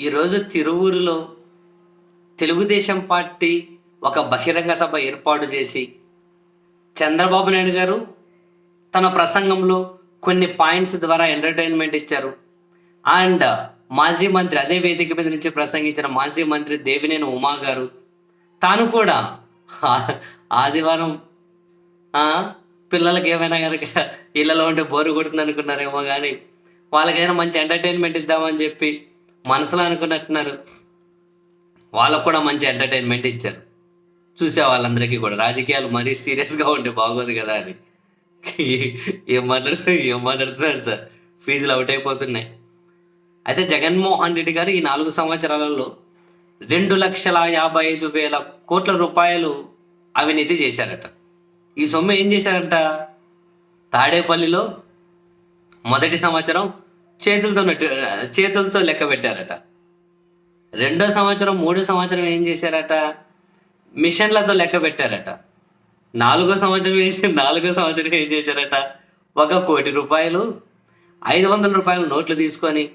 ఈరోజు తిరువూరులో తెలుగుదేశం పార్టీ ఒక బహిరంగ సభ ఏర్పాటు చేసి చంద్రబాబు నాయుడు గారు తన ప్రసంగంలో కొన్ని పాయింట్స్ ద్వారా ఎంటర్టైన్మెంట్ ఇచ్చారు. అండ్ మాజీ మంత్రి అదే వేదిక మీద నుంచి ప్రసంగించిన మాజీ మంత్రి దేవినేని ఉమా గారు తాను కూడా ఆదివారం పిల్లలకి ఏమైనా కనుక ఇళ్ళలో ఉంటే బోరు కొడుతుంది అనుకున్నారేమో కానీ వాళ్ళకైనా మంచి ఎంటర్టైన్మెంట్ ఇద్దామని చెప్పి మనసులో అనుకున్నట్టున్నారు. వాళ్ళకు కూడా మంచి ఎంటర్టైన్మెంట్ ఇచ్చారు. చూసే వాళ్ళందరికీ కూడా. రాజకీయాలు మరీ సీరియస్గా ఉంటే బాగోదు కదా అని. ఏం మాట్లాడుతూ ఏం మాట్లాడుతున్నారు సార్? ఫీజులు అవుట్ అయిపోతున్నాయి. అయితే జగన్మోహన్ రెడ్డి గారు ఈ నాలుగు సంవత్సరాలలో రెండు లక్షల యాభై ఐదు వేల కోట్ల రూపాయలు అవినీతి చేశారట. ఈ సొమ్ము ఏం చేశారంట? తాడేపల్లిలో మొదటి సంవత్సరం చేతులతో నట్టు- చేతులతో లెక్క పెట్టారట. రెండో సంవత్సరం మూడో సంవత్సరం ఏం చేశారట? మిషన్లతో లెక్క పెట్టారట. నాలుగో సంవత్సరం ఏం నాలుగో సంవత్సరం ఏం చేశారట? ఒక కోటి రూపాయలు ఐదు వందల రూపాయలు నోట్లు తీసుకొని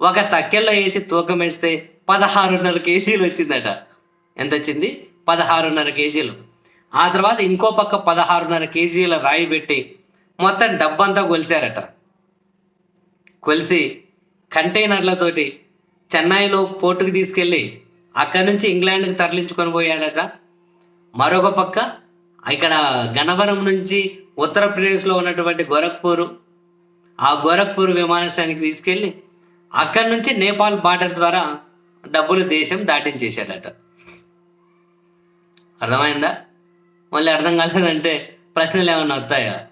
ఒక తక్కెల్లో వేసి తూకం వేస్తే పదహారున్నర కేజీలు వచ్చిందట. ఎంత వచ్చింది? పదహారున్నర కేజీలు. ఆ తర్వాత ఇంకో పక్క పదహారున్నర కేజీల రాయి పెట్టి మొత్తం డబ్బంతా కొలిశారట కొలిసి కంటైనర్లతోటి చెన్నైలో పోర్టుకు తీసుకెళ్ళి అక్కడి నుంచి ఇంగ్లాండ్కి తరలించుకొని పోయాడట. మరొక పక్క ఇక్కడ గణవరం నుంచి ఉత్తరప్రదేశ్లో ఉన్నటువంటి గోరఖ్పూర్ ఆ గోరఖ్పూర్ విమానాశ్రయానికి తీసుకెళ్ళి అక్కడి నుంచి నేపాల్ బార్డర్ ద్వారా డబ్బులు దేశం దాటించేశాడట. అర్థమైందా? మళ్ళీ అర్థం కాలేదంటే ప్రశ్నలు ఏమైనా వస్తాయా?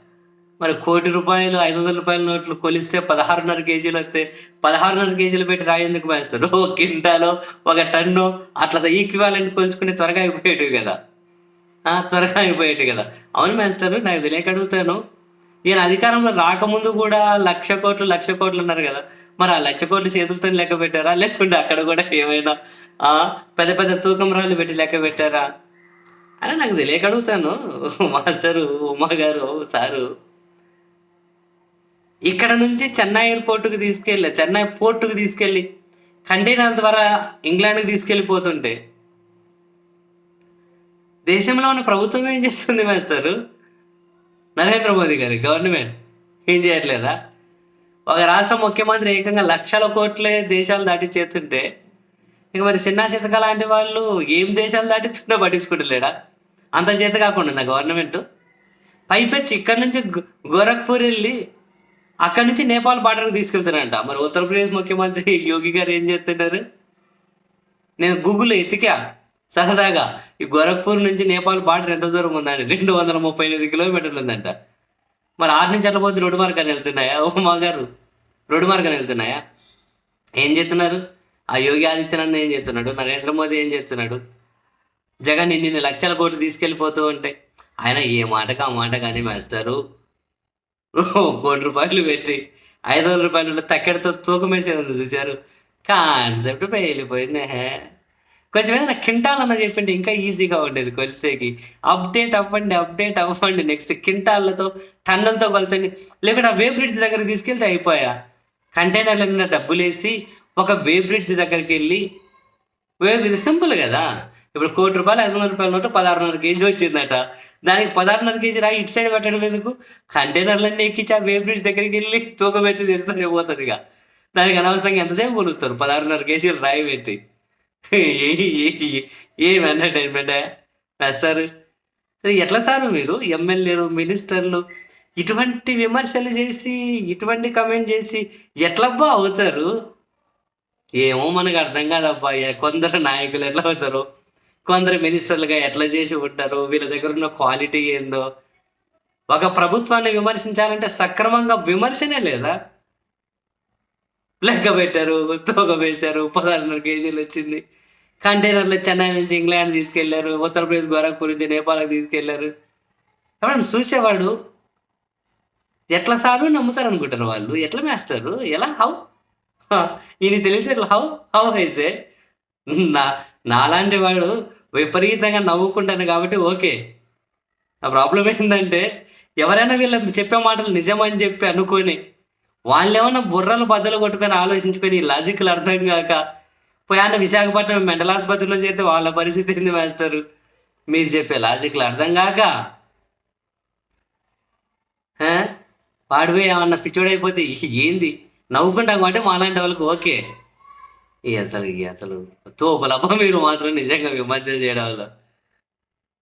మరి కోటి రూపాయలు ఐదు వందల రూపాయల నోట్లు కొలిస్తే పదహారున్నర కేజీలు వస్తే పదహారున్నర కేజీలు పెట్టి రాయి ఎందుకు ఒక కింటాలో ఒక టన్ను అట్లా ఈక్వాలెంట్ కొలుచుకుని త్వరగా అయిపోయేటివి కదా. ఆ, త్వరగా అయిపోయేటివి కదా. అవును మేస్తారు నాకు తెలియక అడుగుతాను. ఈయన అధికారంలో రాకముందు కూడా లక్ష కోట్లు లక్ష కోట్లు ఉన్నారు కదా. మరి ఆ లక్ష కోట్లు చేతులతో లెక్క పెట్టారా? లేకుంటే అక్కడ కూడా ఏమైనా ఆ, పెద్ద పెద్ద తూకం రాళ్ళు పెట్టి లెక్క పెట్టారా? అని నాకు తెలియక అడుగుతాను. మాస్టరు ఉమ్మగారు గారు సారు. ఇక్కడ నుంచి చెన్నై ఎయిర్పోర్ట్కి తీసుకెళ్ళి చెన్నై పోర్టుకి తీసుకెళ్ళి కంటైనర్ ద్వారా ఇంగ్లాండ్కి తీసుకెళ్ళిపోతుంటే దేశంలో ఉన్న ప్రభుత్వం ఏం చేస్తుంది మాస్టరు నరేంద్ర మోదీ గారి గవర్నమెంట్ ఏం చేయట్లేదా? ఒక రాష్ట్ర ముఖ్యమంత్రి ఏకంగా లక్షల కోట్లే దేశాలు దాటి చేస్తుంటే ఇక మరి చిన్న చితక లాంటి వాళ్ళు ఏం దేశాలు దాటిస్తున్నా పట్టించుకుంటలేడా? అంత చేత కాకుండా గవర్నమెంట్ పైపెచ్చి ఇక్కడ నుంచి గోరఖ్పూర్ వెళ్ళి అక్కడి నుంచి నేపాల్ బార్డర్కి తీసుకెళ్తారంట. మరి ఉత్తరప్రదేశ్ ముఖ్యమంత్రి యోగి గారు ఏం చేస్తున్నారు నేను గూగుల్లో ఎతికా సరదాగా. ఈ గోరఖ్పూర్ నుంచి నేపాల్ బార్డర్ ఎంత దూరం ఉందని రెండు వందల ముప్పై ఎనిమిది కిలోమీటర్లు ఉందంట. మరి ఆరు నుంచి అట్లా పోతే రోడ్డు మార్గాన్ని వెళ్తున్నాయా? ఓ మా గారు రోడ్డు మార్గాన్ని వెళ్తున్నాయా? ఏం చేస్తున్నారు? ఆ యోగి ఆదిత్యనాథ్ ఏం చేస్తున్నాడు? నరేంద్ర మోదీ ఏం చేస్తున్నాడు? జగన్ ఇన్ని లక్షల కోట్లు తీసుకెళ్ళిపోతూ ఉంటే ఆయన ఏ మాటకు ఆ మాట కానీ మేస్తారు కోటి రూపాయలు పెట్టి ఐదు వందల రూపాయలు తక్కెడతో తూకం వేసేది చూశారు. కాన్సెప్ట్ పేలిపోయింది హే. కొంచెం ఏదైనా కింటాల్ చెప్పండి ఇంకా ఈజీగా ఉండేది కొలిసేకి. అప్డేట్ అవ్వండి అప్డేట్ అవ్వండి. నెక్స్ట్ కింటాళ్ళతో టన్నులతో కొలచండి. లేకుంటే ఆ వే బ్రిడ్జ్ దగ్గరికి తీసుకెళ్తే అయిపోయా. కంటైనర్ల నిండా డబ్బులు వేసి ఒక వే బ్రిడ్జ్ దగ్గరికి వెళ్ళి వే బ్రిడ్జ్ సింపుల్ కదా. ఇప్పుడు కోటి రూపాయలు ఐదు వందల రూపాయల నోటు పదహారున్నర కేజీ వచ్చిందట. దానికి పదహారున్నర కేజీ రాయి ఇటు సైడ్ పెట్టడం ఎందుకు? కంటైనర్లన్నీ ఎక్కించి ఆ వే బ్రిడ్జ్ దగ్గరికి వెళ్ళి తూకం పెట్టి తెలుస్తూనే పోతుంది ఇక. దానికి అనవసరంగా ఎంతసేపు కొలుగుతారు పదహారున్నర కేజీలు రాయి పెట్టి. ఏ- ఏం ఎంటర్టైన్మెంట్ సార్. ఎట్లా సార్ మీరు? ఎమ్మెల్యేలు మినిస్టర్లు ఇటువంటి విమర్శలు చేసి ఇటువంటి కమెంట్ చేసి ఎట్లబ్బా అవుతారు? ఏమో మనకు అర్థం కాదబ్బా. కొందరు నాయకులు ఎట్లా అవుతారు? కొందరు మినిస్టర్లుగా ఎట్లా చేసి ఉంటారు? వీళ్ళ దగ్గర ఉన్న క్వాలిటీ ఏందో? ఒక ప్రభుత్వాన్ని విమర్శించాలంటే సక్రమంగా విమర్శనే లేదా? లెక్క పెట్టారు తోక వేశారు పదహారున్నర కేజీలు వచ్చింది. కంటైనర్లు చెన్నై నుంచి ఇంగ్లాండ్ తీసుకెళ్ళారు ఉత్తరప్రదేశ్ గోరఖ్పూర్ నుంచి నేపాల్కి తీసుకెళ్ళారు. ఎవరైనా చూసేవాడు ఎట్లా సారు నమ్ముతారు అనుకుంటారు వాళ్ళు? ఎట్లా మాస్టరు? ఎలా? హౌ? ఈయన తెలిసి ఎట్లా హౌ? హౌ హైసే? నా నాలాంటి వాడు విపరీతంగా నవ్వుకుంటాను కాబట్టి ఓకే. నా ప్రాబ్లం ఏంటంటే ఎవరైనా వీళ్ళ చెప్పే మాటలు నిజమని చెప్పి అనుకొని వాళ్ళు ఏమైనా బుర్రలు బద్దలు కొట్టుకొని ఆలోచించుకొని లాజిక్లు అర్థం కాక పోయాన్న విశాఖపట్నం మెంటల్ ఆసుపత్రిలో చేరితే వాళ్ళ పరిస్థితి ఏంది మాస్టరు? మీరు చెప్పే లాజిక్లు అర్థం కాక వాడిపోయి వాడు పోయి ఏమన్నా పిచ్చోడైపోతే ఏంది? నవ్వుకుంటాం అంటే మాలాంటి వాళ్ళకి ఓకే. ఈ అసలు ఈ అసలు తోపలమ్మ మీరు మాత్రం నిజంగా విమర్శలు చేయడం వల్ల.